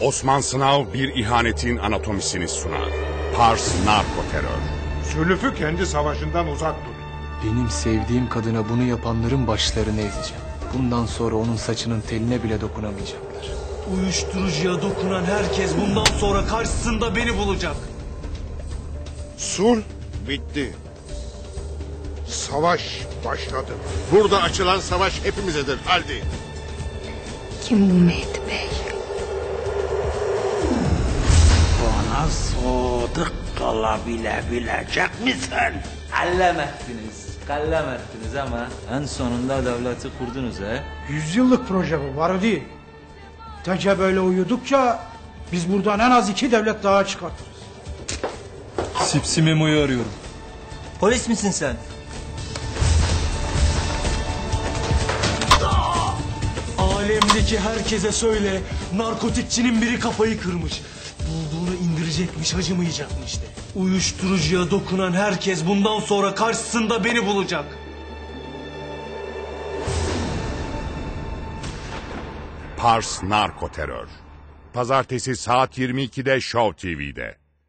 Osman Sınav bir ihanetin anatomisini sunar. Pars Narko Terör. Sülüfü kendi savaşından uzak tut. Benim sevdiğim kadına bunu yapanların başlarını ezeceğim. Bundan sonra onun saçının teline bile dokunamayacaklar. Uyuşturucuya dokunan herkes bundan sonra karşısında beni bulacak. Sul bitti. Savaş başladı. Burada açılan savaş hepimizedir. Haldi. Kim bu Mehdi Bey? Sadık kalabilebilecek misin? Allem ettiniz, kallem ettiniz ama en sonunda devleti kurdunuz he. Yüzyıllık proje bu, var değil. Teke böyle uyudukça biz buradan en az iki devlet daha çıkartırız. Sipsi Memo'yu arıyorum. Polis misin sen? Alemdeki herkese söyle narkotikçinin biri kafayı kırmış. Bulduğunu indirecekmiş acımayacakmış de. Uyuşturucuya dokunan herkes bundan sonra karşısında beni bulacak. Pars Narko Terör. Pazartesi saat 22'de Show TV'de.